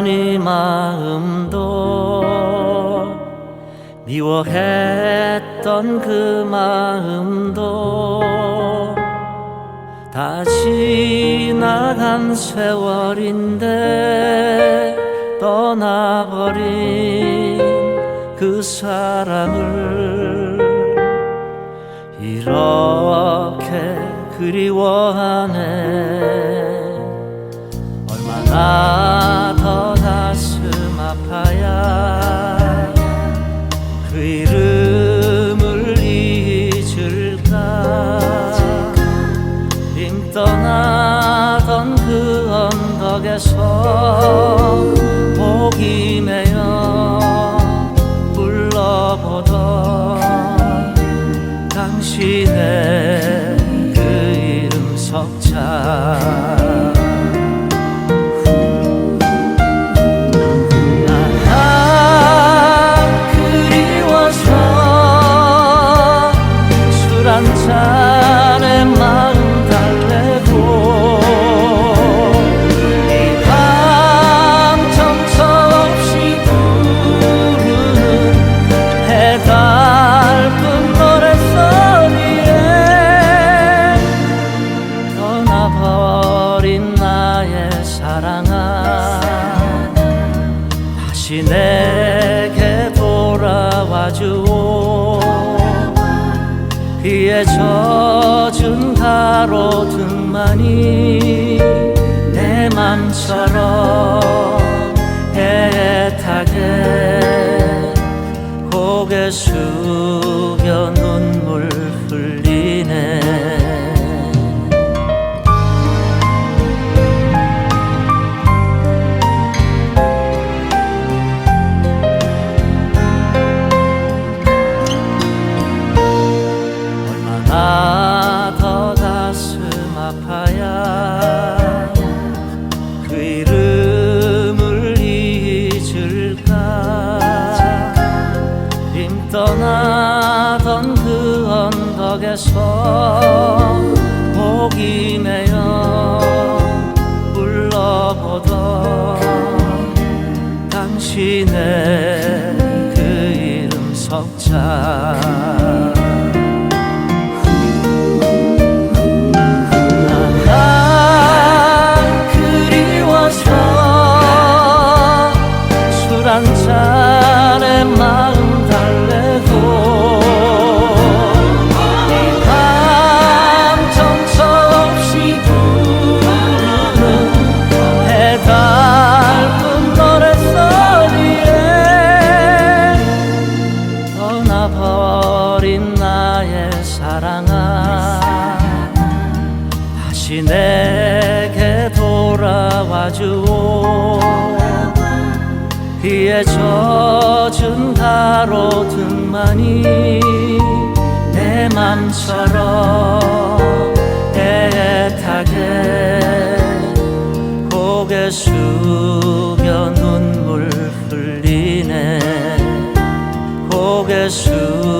네 마음도 미워했던 그 마음도 다 지나간 세월인데 떠나버린 그 사랑을 이렇게 그리워하네. 얼마나 언덕에서 목이 메어 불러보던 당신의 다시 내게 돌아와 주오. 비에 젖은 가로등만이 내 맘처럼 언덕에서 목이 메어 불러보던 당신의 그 이름 석자 어린 나의 사랑아 다시 내게 돌아와 주오. 비에 젖은 가로등만이 내 맘처럼 애타게 고개 숙여 눈물 흘리네. 고개 숙여